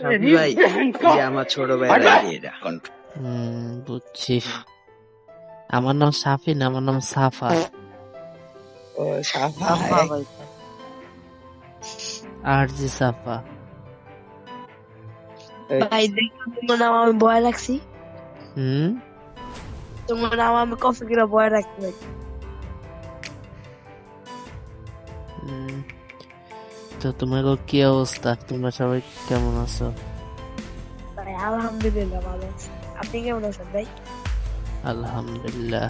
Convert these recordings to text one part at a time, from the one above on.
ভাই যে আমার ছোট বুঝছি। আমার নাম সাফি না আমার নাম সাফা। ও সাফা আর জি সাফা। ভাই দেখো তোমার নাম আমি বয় রাখছি হুম? তোমার নাম আমি কফি করে বয় রাখছি ভাই। হুম। তো তোমার কি অবস্থা? তোমরা সবাই কেমন আছো? ভাই আলহামদুলিল্লাহ ভালো আছি। আপনি কেমন আছেন ভাই? আলহামদুলিল্লাহ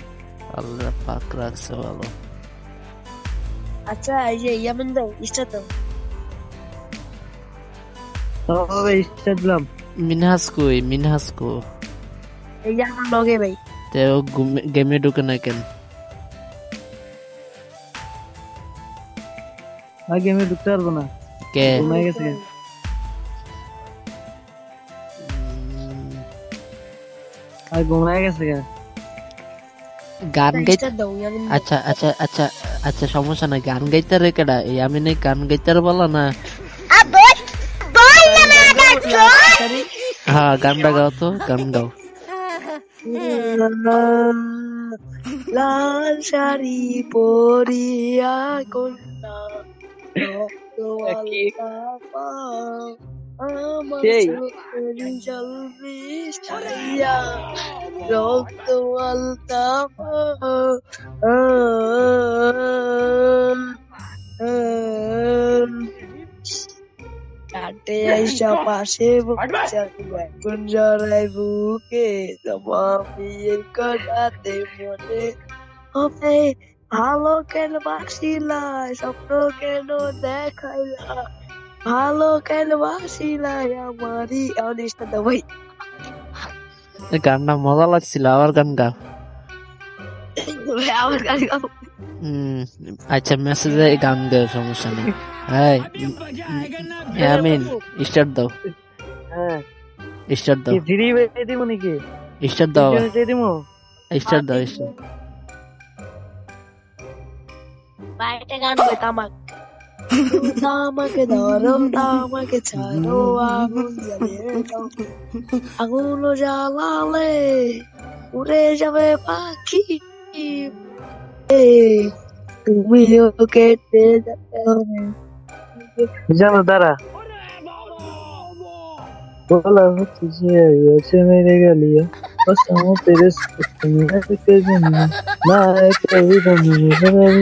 আল্লাহ পাক রাখছে ভালো। আচ্ছা এই যে ইয়ামিন ভাই ইচ্ছা তো ইচ্ছা দিলাম। মিনহাস কই? মিনহাস কো? এই যে আমার লগে ভাই। তে গেমে ঢুকে না কেন? আগে আমি ঢুকতে পারব না। কে? ঘুমাই গেছে আর ঘুমাই গেছে গান গাই ইচ্ছা দাও ইয়ামিন ভাই। আচ্ছা আচ্ছা আচ্ছা আচ্ছা সমস্যা নাই। গান গাইতে রে কেডা? এই আমি নেই গান গাইতে বলা না? হ্যাঁ গানটা গাও তো গান গাও। লাল শাড়ি পরিয়া কন্যা। সেই। রক্ত আলতাফা কাটে আইসা পাশে এখন জড়াই বুকে কটাতে মনে হবে ভালো কেন বাসিলা স্বপ্ন কেন দেখাইলা ভালো কেন বাসিলা আমারই অনিষ্ট ভাই। গানটা মজা লাগছিল আবার গান গাও আমার গাড়ি হুম আচ্ছা মেসেজে গান গাও সমস্যা নেই। হ্যাঁ আমিন স্টার্ট দাও। হ্যাঁ। স্টার্ট দাও। বেচে দিব নাকি? স্টার্ট দাও স্টার্ট দাও স্টার্ট বাইরে গান হয় তামাক। আমাকে ধরো আমাকে ছাড়ো, আগুন আগুন জ্বালালে উড়ে যাবে পাখি। তুমিও কেটে যাবে জানো, দাঁড়া। বলা হচ্ছে যে মেরে গেলিয়া situação teres que minha pequenina mas é que a vida minha não é